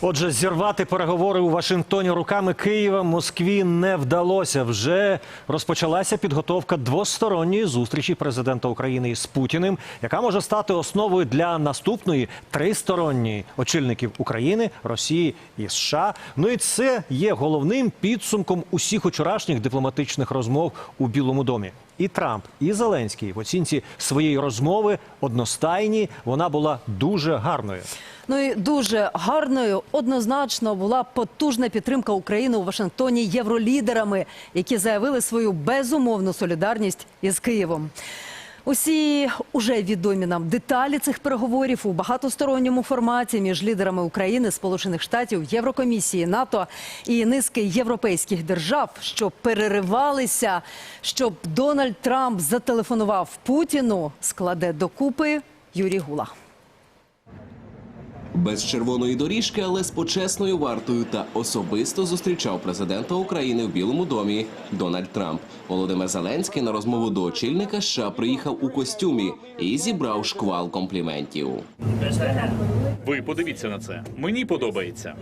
Отже, зірвати переговори у Вашингтоні руками Києва Москві не вдалося. Вже розпочалася підготовка двосторонньої зустрічі президента України із Путіним, яка може стати основою для наступної тристоронньої очільників України, Росії і США. Ну і це є головним підсумком усіх вчорашніх дипломатичних розмов у Білому домі. І Трамп, і Зеленський в оцінці своєї розмови одностайні. Вона була дуже гарною. Ну і дуже гарною однозначно була потужна підтримка України у Вашингтоні євролідерами, які заявили свою безумовну солідарність із Києвом. Усі уже відомі нам деталі цих переговорів у багатосторонньому форматі між лідерами України, Сполучених Штатів, Єврокомісії, НАТО і низки європейських держав, що переривалися, щоб Дональд Трамп зателефонував Путіну, складе докупи Юрій Гула. Без червоної доріжки, але з почесною вартою та особисто зустрічав президента України в Білому домі Дональд Трамп. Володимир Зеленський на розмову до очільника США приїхав у костюмі і зібрав шквал компліментів. Ви подивіться на це. Мені подобається.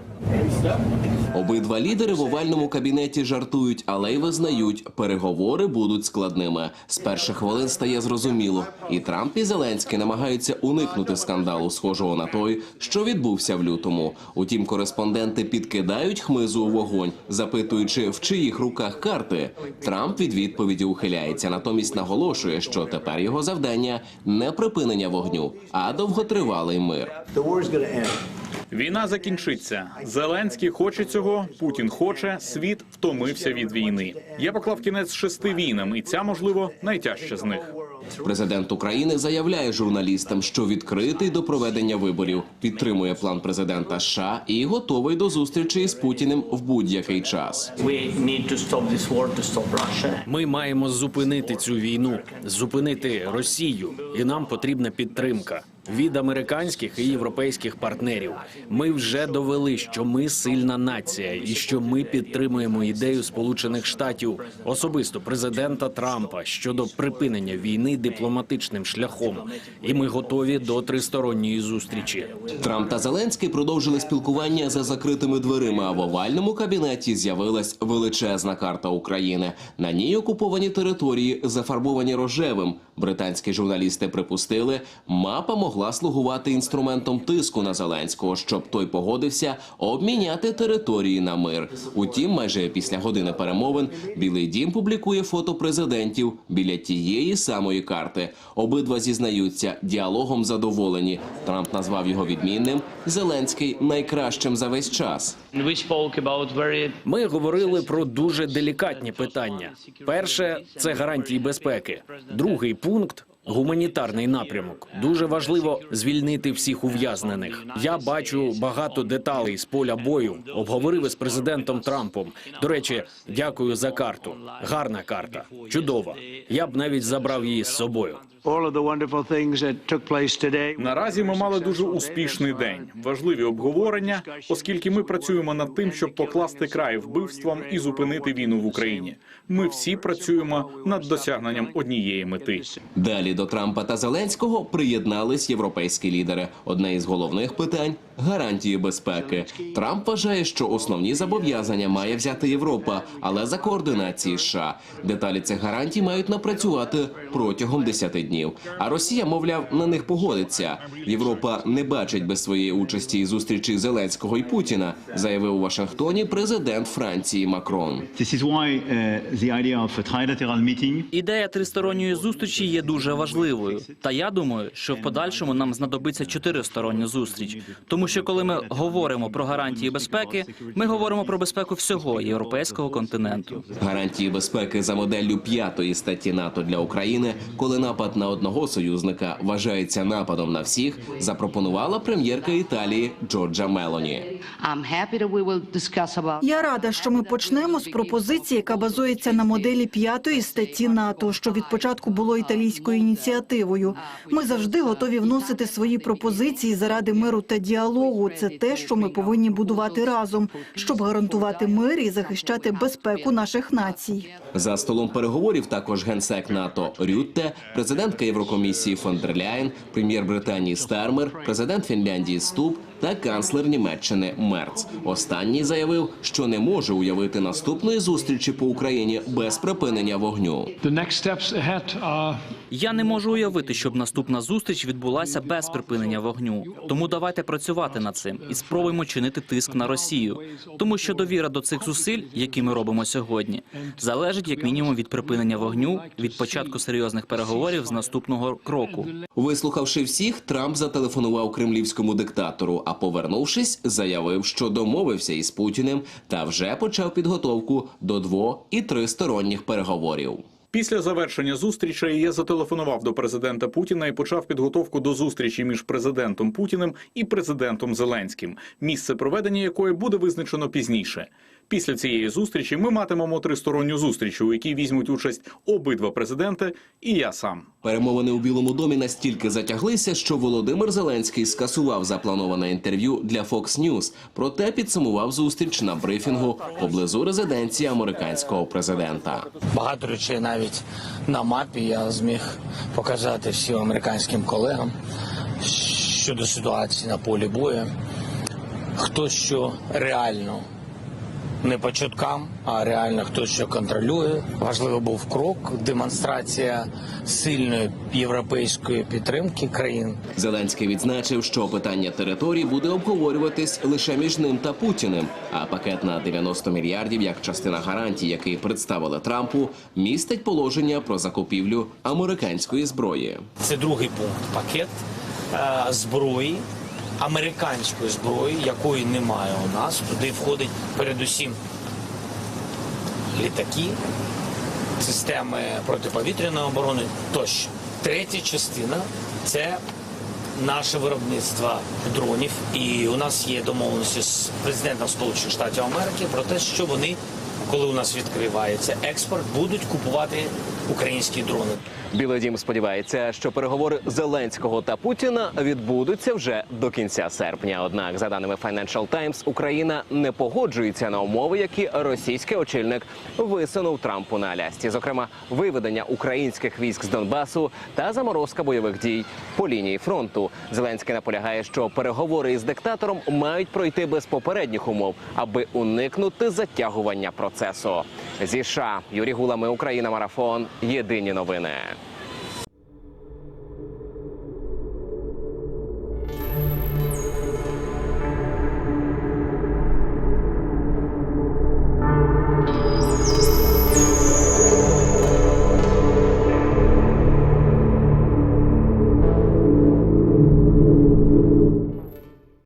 Обидва лідери в овальному кабінеті жартують, але й визнають, переговори будуть складними. З перших хвилин стає зрозуміло, і Трамп і Зеленський намагаються уникнути скандалу, схожого на той, що відбувся в лютому. Утім, кореспонденти підкидають хмизу у вогонь, запитуючи, в чиїх руках карти. Трамп від відповіді ухиляється, натомість наголошує, що тепер його завдання не припинення вогню, а довготривалий мир. Війна закінчиться. Зеленський хоче цього. Путін хоче. Світ втомився від війни. Я поклав кінець шести війнам, і ця, можливо, найтяжча з них. Президент України заявляє журналістам, що відкритий до проведення виборів, підтримує план президента США і готовий до зустрічі із Путіним в будь-який час. Ми маємо зупинити цю війну, зупинити Росію, і нам потрібна підтримка від американських і європейських партнерів. Ми вже довели, що ми сильна нація, і що ми підтримуємо ідею Сполучених Штатів, особисто президента Трампа щодо припинення війни дипломатичним шляхом. І ми готові до тристоронньої зустрічі. Трамп та Зеленський продовжили спілкування за закритими дверима. А в овальному кабінеті з'явилась величезна карта України. На ній окуповані території зафарбовані рожевим. Британські журналісти припустили, мапа могла слугувати інструментом тиску на Зеленського, щоб той погодився обміняти території на мир. Утім, майже після години перемовин Білий Дім публікує фото президентів біля тієї самої карти. Обидва зізнаються, діалогом задоволені. Трамп назвав його відмінним. Зеленський найкращим за весь час. Ми говорили про дуже делікатні питання. Перше це гарантії безпеки. Другий пункт. Гуманітарний напрямок дуже важливо звільнити всіх ув'язнених. Я бачу багато деталей з поля бою. Обговорив із президентом Трампом. До речі, дякую за карту. Гарна карта, чудова. Я б навіть забрав її з собою. All of the wonderful things that took place today. Наразі ми мали дуже успішний день, важливі обговорення, оскільки ми працюємо над тим, щоб покласти край вбивствам і зупинити війну в Україні. Ми всі працюємо над досягненням однієї мети. Далі до Трампа та Зеленського приєднались європейські лідери. Одне із головних питань гарантії безпеки. Трамп вважає, що основні зобов'язання має взяти Європа, але за координації США. Деталі цих гарантій мають напрацювати протягом 10 днів. А Росія, мовляв, на них погодиться. Європа не бачить без своєї участі і зустрічі Зеленського і Путіна, заявив у Вашингтоні президент Франції Макрон. Uh, Ідея тристоронньої зустрічі є дуже важливою. Та я думаю, що в подальшому нам знадобиться чотиристороння зустріч. Тому що коли ми говоримо про гарантії безпеки, ми говоримо про безпеку всього європейського континенту. Гарантії безпеки за моделлю п'ятої статті НАТО для України, коли напад на одного союзника вважається нападом на всіх, запропонувала прем'єрка Італії Джорджа Мелоні. Я рада, що ми почнемо з пропозиції, яка базується на моделі п'ятої статті НАТО, що від початку було італійською ініціативою. Ми завжди готові вносити свої пропозиції заради миру та діалогу. Це те, що ми повинні будувати разом, щоб гарантувати мир і захищати безпеку наших націй. За столом переговорів також генсек НАТО Рютте, президентка Єврокомісії фон дер Ляєн, прем'єр Британії Стармер, президент Фінляндії Ступ та канцлер Німеччини Мерц. Останній заявив, що не може уявити наступної зустрічі по Україні без припинення вогню. Я не можу уявити, щоб наступна зустріч відбулася без припинення вогню. Тому давайте працювати над цим і спробуємо чинити тиск на Росію, тому що довіра до цих зусиль, які ми робимо сьогодні, залежить як мінімум від припинення вогню, від початку серйозних переговорів з наступного кроку. Вислухавши всіх, Трамп зателефонував кремлівському диктатору, а повернувшись, заявив, що домовився із Путіним та вже почав підготовку до дво- і тристоронніх переговорів. Після завершення зустрічей я зателефонував до президента Путіна і почав підготовку до зустрічі між президентом Путіним і президентом Зеленським, місце проведення якої буде визначено пізніше. Після цієї зустрічі ми матимемо тристоронню зустріч, у якій візьмуть участь обидва президенти і я сам. Перемовини у Білому домі настільки затяглися, що Володимир Зеленський скасував заплановане інтерв'ю для Fox News, проте підсумував зустріч на брифінгу поблизу резиденції американського президента. Багато речей навіть на мапі я зміг показати всім американським колегам щодо ситуації на полі бою. Хто що реально не по чуткам, а реально хто що контролює. Важливий був крок, демонстрація сильної європейської підтримки країн. Зеленський відзначив, що питання територій буде обговорюватись лише між ним та Путіним. А пакет на 90 мільярдів, як частина гарантій, який представили Трампу, містить положення про закупівлю американської зброї. Це другий пункт пакет е, зброї, американської зброї, якої немає у нас. Туди входить передусім літаки, системи протиповітряної оборони тощо. Третя частина це наше виробництво дронів. І у нас є домовленості з президентом Сполучених Штатів Америки про те, що вони, коли у нас відкривається експорт, будуть купувати українські дрони. Білий дім сподівається, що переговори Зеленського та Путіна відбудуться вже до кінця серпня. Однак, за даними Financial Times, Україна не погоджується на умови, які російський очільник висунув Трампу на Алясці. Зокрема, виведення українських військ з Донбасу та заморозка бойових дій по лінії фронту. Зеленський наполягає, що переговори із диктатором мають пройти без попередніх умов, аби уникнути затягування процесу. Зі США Юрій Гулами, Україна, марафон. Єдині новини.